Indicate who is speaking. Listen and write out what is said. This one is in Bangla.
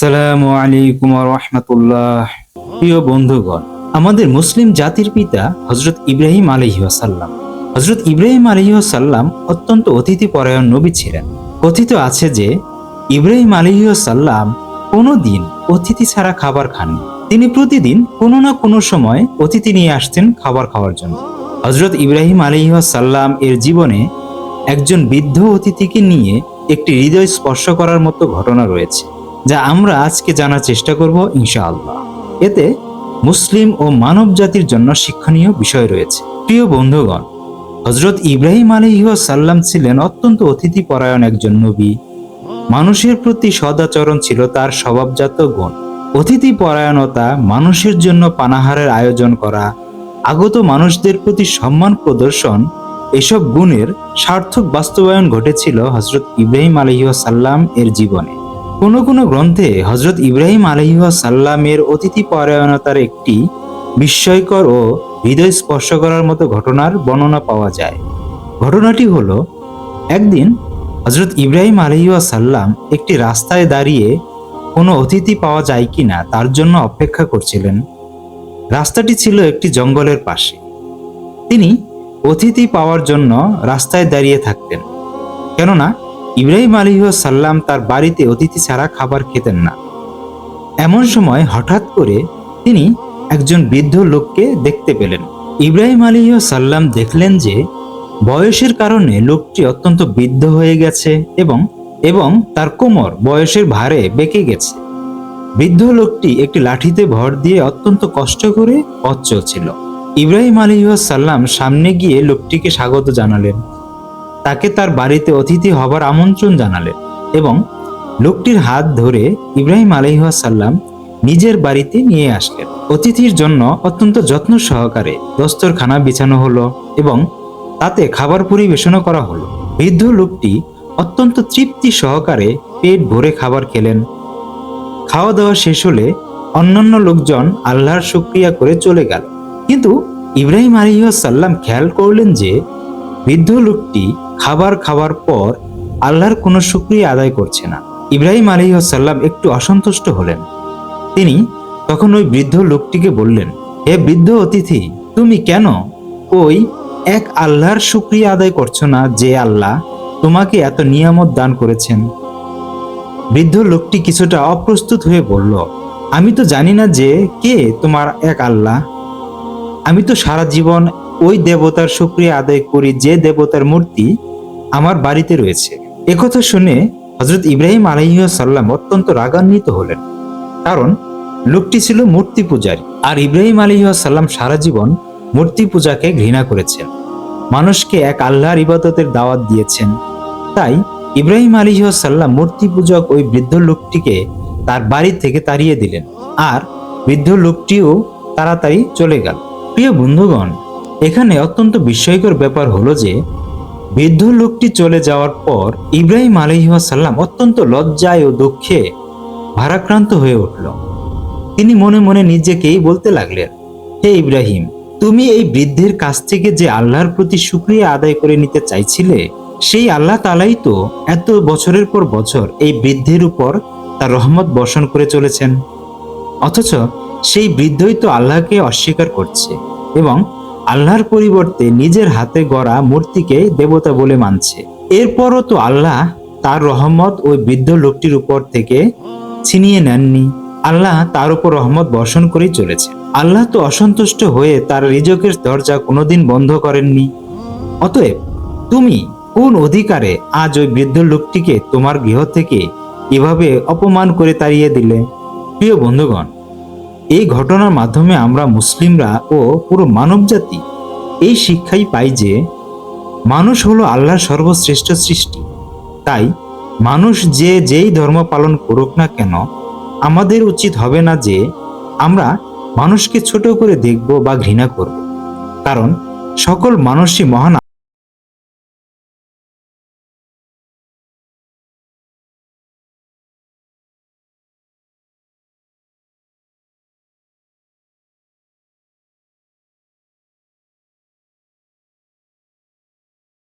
Speaker 1: আসসালামু আলাইকুম রহমতুল্লাহ প্রিয় বন্ধুগণ, আমাদের মুসলিম জাতির পিতা হজরত ইব্রাহিম আলহিহাসাল্লাম হজরত ইব্রাহিম আলহিহাসাল্লাম অত্যন্ত অতিথি পরায়ণ নবী ছিলেন। কথিত আছে যে, ইব্রাহিম আলহিহাসাল্লাম কোনো দিন অতিথি ছাড়া খাবার খাননি। তিনি প্রতিদিন কোনো না কোনো সময় অতিথি নিয়ে আসতেন খাবার খাওয়ার জন্য। হজরত ইব্রাহিম আলহিহাসাল্লাম এর জীবনে একজন বৃদ্ধ অতিথিকে নিয়ে একটি হৃদয় স্পর্শ করার মতো ঘটনা রয়েছে। যা আমরা আজকে জানার চেষ্টা করব ইনশাআল্লাহ। এতে মুসলিম ও মানব জাতির জন্য শিক্ষণীয় বিষয় রয়েছে। প্রিয় বন্ধুগণ হজরত ইব্রাহিম আলহিহাসাল্লাম ছিলেন অত্যন্ত অতিথি পরায়ণ একজন নবী। মানুষের প্রতি সদাচরণ ছিল তার স্বভাবজাত গুণ। অতিথি পরায়ণতা মানুষের জন্য পানাহারের আয়োজন করা, আগত মানুষদের প্রতি সম্মান প্রদর্শন, এসব গুণের সার্থক বাস্তবায়ন ঘটেছিল হজরত ইব্রাহিম আলহিহাসাল্লাম এর জীবনে। কোন কোন গ্রন্থে হজরত ইব্রাহিম আলহিহাসাল্লামের অতিথি পরায়ণতার একটি বিস্ময়কর ও হৃদয় স্পর্শ করার মতো ঘটনার বর্ণনা পাওয়া যায়। ঘটনাটি হলো, একদিন হজরত ইব্রাহিম আলহিহাসাল্লাম একটি রাস্তায় দাঁড়িয়ে কোনো অতিথি পাওয়া যায় কিনা তার জন্য অপেক্ষা করছিলেন। রাস্তাটি ছিল একটি জঙ্গলের পাশে। তিনি অতিথি পাওয়ার জন্য রাস্তায় দাঁড়িয়ে থাকতেন। কেননা ইব্রাহিম আলিহাসাল্লাম তার বাড়িতে অতিথি ছাড়া খাবার খেতেন না। এমন সময় হঠাৎ করে তিনি একজন বৃদ্ধ লোককে দেখতে পেলেন। ইব্রাহিম আলিহাসাল্লাম দেখলেন যে বয়সের কারণে লোকটি অত্যন্ত বৃদ্ধ হয়ে গেছে এবং এবং তার কোমর বয়সের ভারে বেঁকে গেছে। বৃদ্ধ লোকটি একটি লাঠিতে ভর দিয়ে অত্যন্ত কষ্ট করে পথ চলছিল ইব্রাহিম আলিহাসাল্লাম সামনে গিয়ে লোকটিকে স্বাগত জানালেন। তাকে তার বাড়িতে অতিথি হবার আমন্ত্রণ জানালেন এবং লোকটির হাত ধরে ইব্রাহিম আলহিহাসাল্লাম নিজের বাড়িতে নিয়ে আসলেন। অতিথির জন্য অত্যন্ত যত্ন সহকারে দস্তরখানা বিছানো হলো এবং তাতে খাবার পরিবেশনও করা হলো। বৃদ্ধ লোকটি অত্যন্ত তৃপ্তি সহকারে পেট ভরে খাবার খেলেন। খাওয়া দাওয়া শেষ হলে অন্যান্য লোকজন আল্লাহর শুক্রিয়া করে চলে গেল। কিন্তু ইব্রাহিম আলহিহাসাল্লাম খেয়াল করলেন যে বৃদ্ধ লোকটি খাবার খাওয়ার পর আল্লাহর কোনো শুক্রিয়া আদায় করছে না। ইব্রাহিম আলহিহাসাল্লাম একটু অসন্তুষ্ট হলেন। তিনি তখন ওই বৃদ্ধ লোকটিকে বললেন, হে বৃদ্ধ অতিথি, তুমি কেন ওই এক আল্লাহর শুক্রিয়া আদায় করছ না যে আল্লাহ তোমাকে এত নিয়ামত দান করেছেন? বৃদ্ধ লোকটি কিছুটা অপ্রস্তুত হয়ে বলল, আমি তো জানি না যে কে তোমার এক আল্লাহ। আমি তো সারা জীবন ওই দেবতার শুক্রিয়া আদায় করি যে দেবতার মূর্তি আমার বাড়িতে রয়েছে। একথা শুনে হজরত ইব্রাহিম আলহিসাল্লাম অত্যন্ত রাগান্বিত হলেন। কারণ লোকটি ছিল মূর্তি পূজারী আর ইব্রাহিম আলহিসাল্লাম সারা জীবন মূর্তি পূজাকে ঘৃণা করেছেন। মানুষকে এক আল্লাহর ইবাদতের দাওয়াত দিয়েছেন। তাই ইব্রাহিম আলহিসাল্লাম মূর্তি পূজক ওই বৃদ্ধ লোকটিকে তার বাড়ি থেকে তাড়িয়ে দিলেন আর বৃদ্ধ লোকটিও তাড়াতাড়ি চলে গেল। প্রিয় বন্ধুগণ, এখানে অত্যন্ত বিস্ময়কর ব্যাপার হলো যে বৃদ্ধ লোকটি চলে যাওয়ার পর ইব্রাহিম আলহিহাসাল্লাম অত্যন্ত লজ্জায় ও দুঃখে ভারাক্রান্ত হয়ে উঠল। তিনি মনে মনে নিজেকেই বলতে লাগলেন, হে ইব্রাহিম, তুমি এই বৃদ্ধের কাছ থেকে যে আল্লাহর প্রতি শুক্রিয়া আদায় করে নিতে চাইছিলে, সেই আল্লাহ তালাই তো এত বছরের পর বছর এই বৃদ্ধের উপর তার রহমত বর্ষণ করে চলেছেন। অথচ সেই বৃদ্ধই তো আল্লাহকে অস্বীকার করছে এবং আল্লাহর পরিবর্তে নিজের হাতে গড়া মূর্তিকে দেবতা বলে মানছে। এরপরও তো আল্লাহ তার রহমত ওই বৃদ্ধ লোকটির উপর থেকে ছিনিয়ে নেননি। আল্লাহ তার উপর রহমত বর্ষণ করেই চলেছে। আল্লাহ তো অসন্তুষ্ট হয়ে তার রিজকের দরজা কোনোদিন বন্ধ করেননি। অতএব তুমি কোন অধিকারে আজ ওই বৃদ্ধ লোকটিকে তোমার গৃহ থেকে এভাবে অপমান করে তাড়িয়ে দিলে? প্রিয় বন্ধুগণ এই ঘটনার মাধ্যমে আমরা মুসলিমরা ও পুরো মানবজাতি এই শিক্ষাই পাই যে মানুষ হলো আল্লাহর সর্বশ্রেষ্ঠ সৃষ্টি। তাই মানুষ যে যেই ধর্ম পালন করুক না কেন, আমাদের উচিত হবে না যে আমরা মানুষকে ছোট করে দেখব বা ঘৃণা করব। কারণ সকল মানুষই মহান